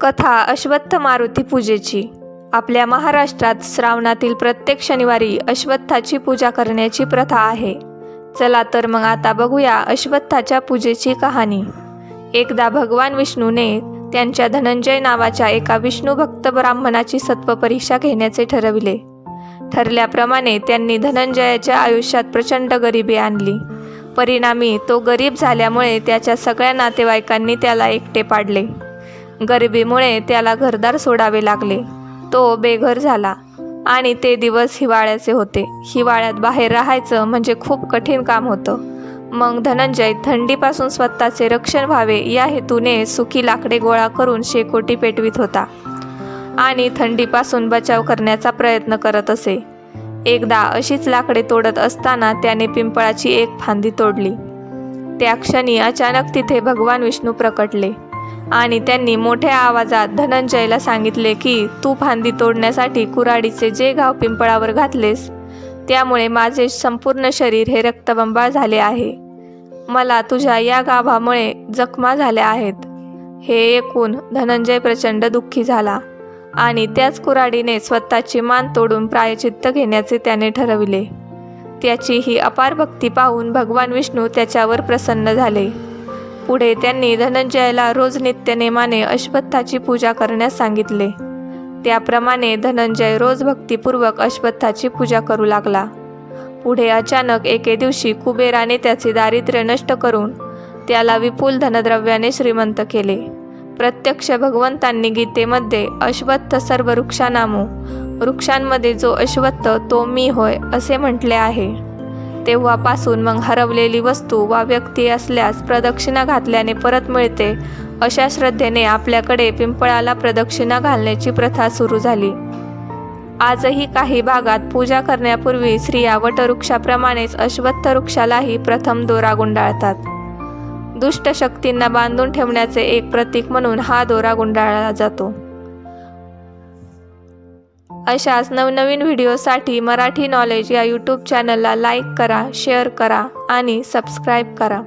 कथा अश्वत्थ मारुती पूजेची. आपल्या महाराष्ट्रात श्रावणातील प्रत्येक शनिवारी अश्वत्थाची पूजा करण्याची प्रथा आहे. चला तर मग आता बघूया अश्वत्थाच्या पूजेची कहाणी. एकदा भगवान विष्णूने त्यांच्या धनंजय नावाच्या एका विष्णू भक्त ब्राह्मणाची सत्वपरीक्षा घेण्याचे ठरविले. ठरल्याप्रमाणे त्यांनी धनंजयाच्या आयुष्यात प्रचंड गरिबी आणली. परिणामी तो गरीब झाल्यामुळे त्याच्या सगळ्या नातेवाईकांनी त्याला एकटे पाडले. गरिबीमुळे त्याला घरदार सोडावे लागले. तो बेघर झाला आणि ते दिवस हिवाळ्याचे होते. हिवाळ्यात बाहेर राहायचं म्हणजे खूप कठीण काम होतं. मग धनंजय थंडीपासून स्वतःचे रक्षण व्हावे या हेतूने सुकी लाकडे गोळा करून शेकोटी पेटवीत होता आणि थंडीपासून बचाव करण्याचा प्रयत्न करत असे. एकदा अशीच लाकडे तोडत असताना त्याने पिंपळाची एक फांदी तोडली. त्या क्षणी अचानक तिथे भगवान विष्णू प्रकटले. आणि त्यांनी मोठ्या आवाजात धनंजयला सांगितले की तू फांदी तोडण्यासाठी कुऱ्हाडीचे जे घाव पिंपळावर घातलेस त्यामुळे माझे संपूर्ण शरीर हे रक्तबंबाळ झाले आहे. मला तुझ्या या गाभामुळे जखमा झाल्या आहेत. हे ऐकून धनंजय प्रचंड दुःखी झाला आणि त्याच कुऱ्हाडीने स्वतःची मान तोडून प्रायचित्त घेण्याचे त्याने ठरविले. त्याची ही अपार भक्ती पाहून भगवान विष्णू त्याच्यावर प्रसन्न झाले. पुढे त्यांनी धनंजयाला रोज नित्यनेमाने अश्वत्थाची पूजा करण्यास सांगितले. त्याप्रमाणे धनंजय रोज भक्तिपूर्वक अश्वत्थाची पूजा करू लागला. पुढे अचानक एके दिवशी कुबेराने त्याचे दारिद्र्य नष्ट करून त्याला विपुल धनद्रव्याने श्रीमंत केले. प्रत्यक्ष भगवंतांनी गीतेमध्ये अश्वत्थ सर्व वृक्षानामो वृक्षांमध्ये जो अश्वत्थ तो मी होय असे म्हटले आहे. तेव्हापासून मग हरवलेली वस्तू वा व्यक्ती असल्यास प्रदक्षिणा घातल्याने परत मिळते अशा श्रद्धेने आपल्याकडे पिंपळाला प्रदक्षिणा घालण्याची प्रथा सुरू झाली. आजही काही भागात पूजा करण्यापूर्वी स्त्रिया वटवृक्षाप्रमाणेच अश्वत्थ वृक्षालाही प्रथम दोरा गुंडाळतात. दुष्ट शक्तींना बांधून ठेवण्याचे एक प्रतीक म्हणून हा दोरा गुंडाळला जातो. अशाच नवनवीन व्हिडिओसाठी मराठी नॉलेज या यूट्यूब चॅनलला लाईक करा शेअर करा आणि सबस्क्राईब करा.